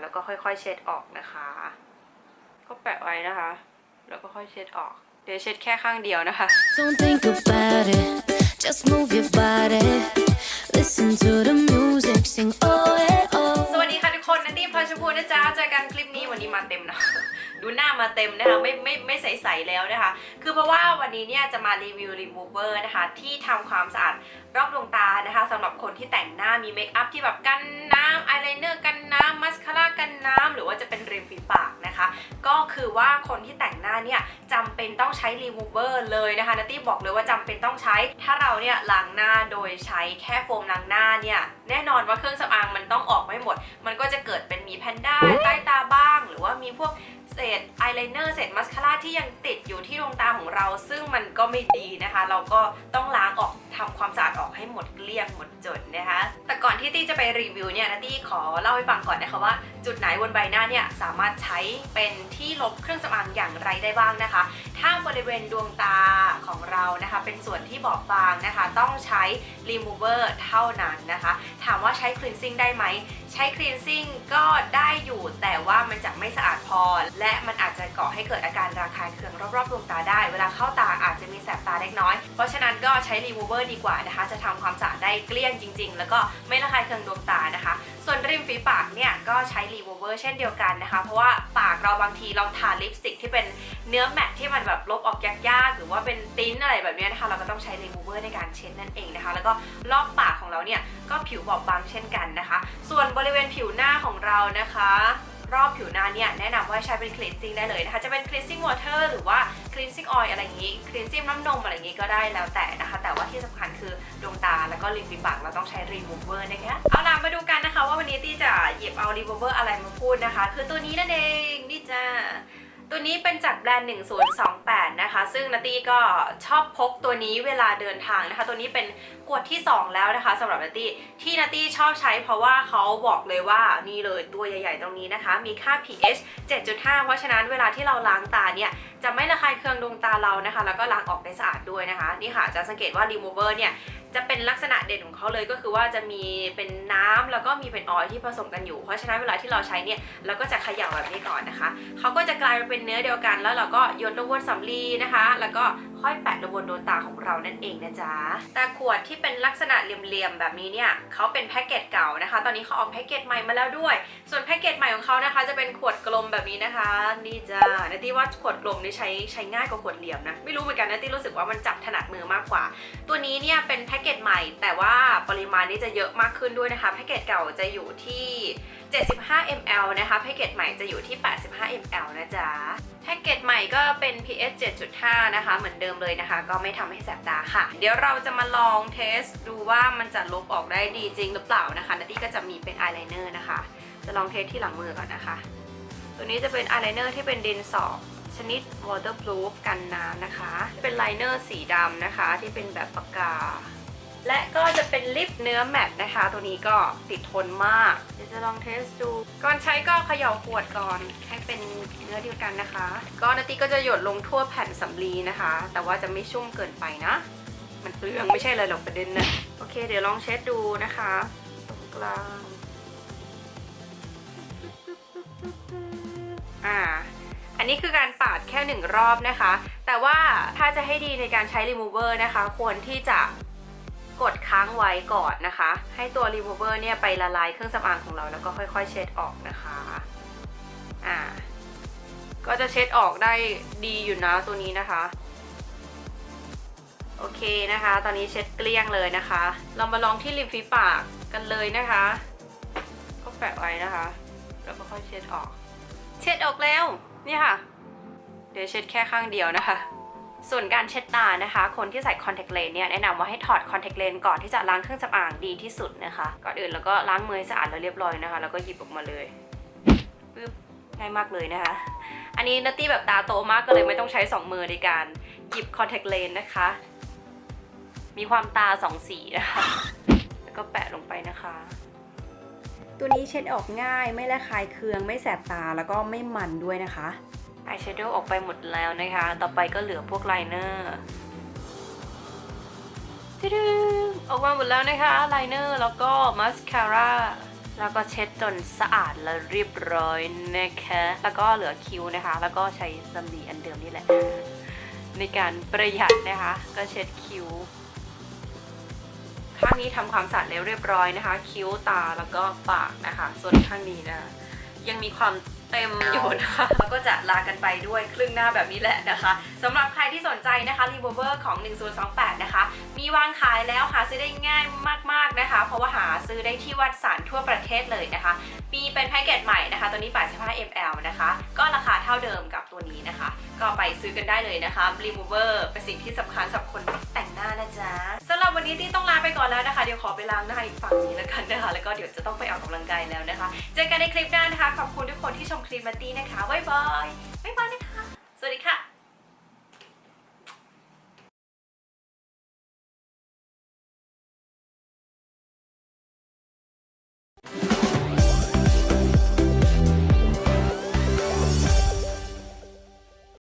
แล้วก็ค่อยๆ เช็ดออกนะคะ ก็แปะไว้นะคะ แล้วก็ค่อยเช็ดออก เดี๋ยวเช็ดแค่ข้างเดียวนะคะ Don't think about it, just move your body. Listen to the music, sing oh yeah oh. สวัสดีค่ะทุกคนนันตี้พลอยชมพูนะจ๊ะเจอกันคลิปนี้ วันนี้มาเต็มนะ ดูหน้ามาเต็มนะคะ ไม่ไม่ไม่ใสๆแล้วนะคะ คือเพราะว่าวันนี้เนี่ยจะมารีวิวรีมูเวอร์นะคะ ที่ทำความสะอาดรอบดวงตานะคะสำหรับคนที่แต่งหน้ามีเมคอัพที่แบบกันน้ำอายไลเนอร์กันน้ำมัสคาร่ากันน้ำหรือว่าจะเป็นริมฝีปากนะคะ ก็คือว่าคนที่แต่งหน้าเนี่ยจำเป็นต้องใช้รีมูเวอร์เลยนะคะนัตตี้บอกเลยว่าจำเป็นต้องใช้ ถ้าเราเนี่ยล้างหน้าโดยใช้แค่โฟมล้างหน้าเนี่ยแน่นอนว่าเครื่องสำอางมันต้องออกไม่หมด มันก็จะเกิดเป็นมีแพนด้าใต้ตาบ้างห รือว่ามีพวกเศษอายไลเนอร์เศษมัสคาร่าที่ยังติดอยู่ที่ดวงตาของเรา ซึ่งมันก็ไม่ดีนะคะ เราก็ต้องล้างออก ทำความสะอาดออกให้หมดเกลี้ยงหมดจดนะคะ แต่ก่อนที่ตี้จะไปรีวิวเนี่ยนะตี้ขอเล่าให้ฟังก่อนนะคะว่า จุดไหนบนใบหน้าเนี่ยสามารถใช้เป็นที่ลบเครื่องสำอางอย่างไรได้บ้างนะคะ ถ้าบริเวณดวงตาของเรานะคะ เป็นส่วนที่บอบบางนะคะ ต้องใช้ remover เท่านั้นนะคะ ถามว่าใช้ cleansing ได้ไหม ใช้ cleansing ก็ได้อยู่แต่ว่ามันจะไม่สะอาดพอ และมันอาจจะก่อให้เกิดอาการระคายเคืองรอบๆดวงตาได้ เวลาเข้าตาอาจจะมีแสบตาเล็กน้อย เพราะฉะนั้นก็ใช้ remover ดีกว่านะคะ จะทำความสะอาดได้เกลี้ยงจริง ๆ แล้วก็ไม่ระคายเคืองดวงตานะคะ ส่วนริมฝีปากเนี่ยก็ใช้ remover เช่นเดียวกันนะคะ เพราะว่าปากเราบางทีเราทาลิปสติกที่เป็นเนื้อแมทที่มันแบบลบออกยากๆหรือว่าเป็นติ้นอะไรแบบนี้นะคะ เราก็ต้องใช้ remover ในการเช็ดนั่นเองนะคะ แล้วก็รอบปากของเราเนี่ยก็ผิวบอบบางเช่นกันนะคะ ส่วนบริเวณผิวหน้าของเรานะคะ รอบผิวหน้าเนี่ยแนะนำว่าใช้เป็น cleansing ได้เลยนะคะจะเป็น cleansing water หรือว่า cleansing oil อะไรอย่างนี้ cleansing น้ำนมอะไรอย่างนี้ก็ได้แล้วแต่นะคะ แต่ว่าที่สำคัญคือดวงตาแล้วก็ริมฝีปากเราต้องใช้ remover นะคะเอาล่ะมาดูกันนะคะ ว่าวันนี้ตี้จะหยิบเอา remover อะไรมาพูดนะคะ คือตัวนี้นั่นเองนี่จ้าตัวนี้เป็นจากแบรนด์ 8 นะคะ ซึ่งนาตี้ก็ชอบพกตัวนี้เวลาเดินทางนะคะ ตัวนี้เป็นขวดที่ 2 แล้วนะคะสำหรับนาตี้ที่นาตี้ชอบใช้เพราะว่าเขาบอกเลยว่านี่เลยตัวใหญ่ๆตรงนี้นะคะ มีค่า pH 7.5 เพราะฉะนั้นเวลาที่เราล้างตาเนี่ยจะไม่ระคายเคืองดวงตาเรานะคะ แล้วก็ล้างออกได้สะอาดด้วยนะคะ นี่ค่ะจะสังเกตว่า remover เนี่ยจะเป็นลักษณะเด่นของเขาเลยก็คือว่าจะมีเป็นน้ำแล้วก็มีเป็นออยที่ผสมกันอยู่ เพราะฉะนั้นเวลาที่เราใช้เนี่ยเราก็จะเขย่าแบบนี้ก่อนนะคะเขาก็จะกลายเป็นเนื้อเดียวกัน แล้วเราก็ยดลงบนสำลีนะคะ แล้วก็ ค่อยแปะลงบนดวงตาของเรานั่นเองนะจ๊ะแต่ขวดที่เป็นลักษณะเหลี่ยมๆแบบนี้เนี่ยเขาเป็นแพ็กเกจเก่านะคะ ตอนนี้เขาออกแพ็กเกจใหม่มาแล้วด้วย ส่วนแพ็กเกจใหม่ของเขานะคะจะเป็นขวดกลมแบบนี้นะคะนี่จ้านาตี้ว่าขวดกลมนี่ใช้ใช้ง่ายกว่าขวดเหลี่ยมนะไม่รู้เหมือนกันนาตี้รู้สึกว่ามันจับถนัดมือมากกว่า ตัวนี้เนี่ยเป็นแพ็กเกจใหม่ แต่ว่าปริมาณนี่จะเยอะมากขึ้นด้วยนะคะแพ็กเกจเก่าจะอยู่ที่75 ml นะคะแพ็กเกจใหม่จะอยู่ที่ 85 ml นะจ๊ะ ใหม่ก็เป็น pH 7.5 นะคะ เหมือนเดิมเลยนะคะ ก็ไม่ทำให้แสบตาค่ะ เดี๋ยวเราจะมาลองเทสดูว่ามันจะลบออกได้ดีจริงหรือเปล่านะคะนัตตี้ก็จะมีเป็นอายไลเนอร์นะคะ จะลองเทสที่หลังมือก่อนนะคะ ตัวนี้จะเป็นอายไลเนอร์ที่เป็นดินสอชนิด waterproof กันน้ำนะคะ เป็นไลเนอร์สีดำนะคะ ที่เป็นแบบปากกา และก็จะเป็นลิปเนื้อแมตต์นะคะ ตัวนี้ก็ติดทนมาก เดี๋ยวจะลองเทสดู ก่อนใช้ก็เขย่าขวดก่อน ให้เป็นเนื้อเดียวกันนะคะ ก็นาติก็จะหยดลงทั่วแผ่นสำลีนะคะ แต่ว่าจะไม่ชุ่มเกินไปนะ มันเปลืองไม่ใช่เลยหรอกประเด็นนะ โอเค เดี๋ยวลองเช็ดดูนะคะตรงกลาง อ่าอันนี้คือการปาดแค่หนึ่งรอบนะคะ แต่ว่าถ้าจะให้ดีในการใช้ remover นะคะ ควรที่จะ กดค้างไว้ก่อนนะคะ ให้ตัว remover เนี่ยไปละลายเครื่องสำอางของเราแล้วก็ค่อยๆ เช็ดออกนะคะอ่าก็จะเช็ดออกได้ดีอยู่นะตัวนี้นะคะโอเคนะคะ ตอนนี้เช็ดเกลี้ยงเลยนะคะ เรามาลองที่ริมฝีปากกันเลยนะคะ ก็แปะไว้นะคะ แล้วก็ค่อยเช็ดออก เช็ดออกแล้ว นี่ค่ะ เดี๋ยวเช็ดแค่ข้างเดียวนะคะ ส่วนการเช็ดตานะคะ คนที่ใส่คอนแทคเลนส์เนี่ยแนะนำว่าให้ถอดคอนแทคเลนส์ก่อนที่จะล้างเครื่องสำอางดีที่สุดนะคะ ก่อนอื่นแล้วก็ล้างมือสะอาดแล้วเรียบร้อยนะคะ แล้วก็หยิบออกมาเลยปึ๊บง่ายมากเลยนะคะ อันนี้นัตตี้แบบตาโตมากก็เลยไม่ต้องใช้สองมือในการหยิบคอนแทคเลนส์นะคะ มีความตาสองสีนะคะ แล้วก็แปะลงไปนะคะ ตัวนี้เช็ดออกง่ายไม่ระคายเคืองไม่แสบตาแล้วก็ไม่มันด้วยนะคะ อายแชโดว์ออกไปหมดแล้วนะคะ ต่อไปก็เหลือพวกไลเนอร์ตึ๊ดออกมาหมดแล้วนะคะไลเนอร์แล้วก็มัสคาร่าแล้วก็เช็ดจนสะอาดและเรียบร้อยนะคะ แล้วก็เหลือคิ้วนะคะ แล้วก็ใช้สำลีอันเดิมนี่แหละ ในการประหยัดนะคะ ก็เช็ดคิ้วข้างนี้ทำความสะอาดแล้วเรียบร้อยนะคะ คิ้วตาแล้วก็ปากนะคะ ส่วนข้างนี้นะยังมีความ เต็มอยู่นะคะแล้วก็จะลากันไปด้วยครึ่งหน้าแบบนี้แหละนะคะสำหรับใครที่สนใจนะคะรี v วเ v อร์ของ 1028 นะคะ มีวางขายแล้วหาซื้อได้ง่ายมากๆนะคะ เพราะว่าหาซื้อได้ที่วัดสารทั่วประเทศเลยนะคะ มีเป็นแพ็กเกจใหม่นะคะ ตัวนี้ 85 ml นะคะ ก็ราคาเท่าเดิม ก็ไปซื้อกันได้เลยนะคะรีโมเวอร์เป็นสิ่งที่สำคัญสำหรับคนแต่งหน้านะจ๊ะสำหรับวันนี้ที่ต้องลาไปก่อนแล้วนะคะ เดี๋ยวขอไปล้างหน้าอีกฝั่งนี้แล้วกันนะคะ แล้วก็เดี๋ยวจะต้องไปออกกำลังกายแล้วนะคะ เจอกันในคลิปหน้านะคะ ขอบคุณทุกคนที่ชมคลิปมาตีนะคะบ๊ายบายบ๊ายบายนะคะ สวัสดีค่ะ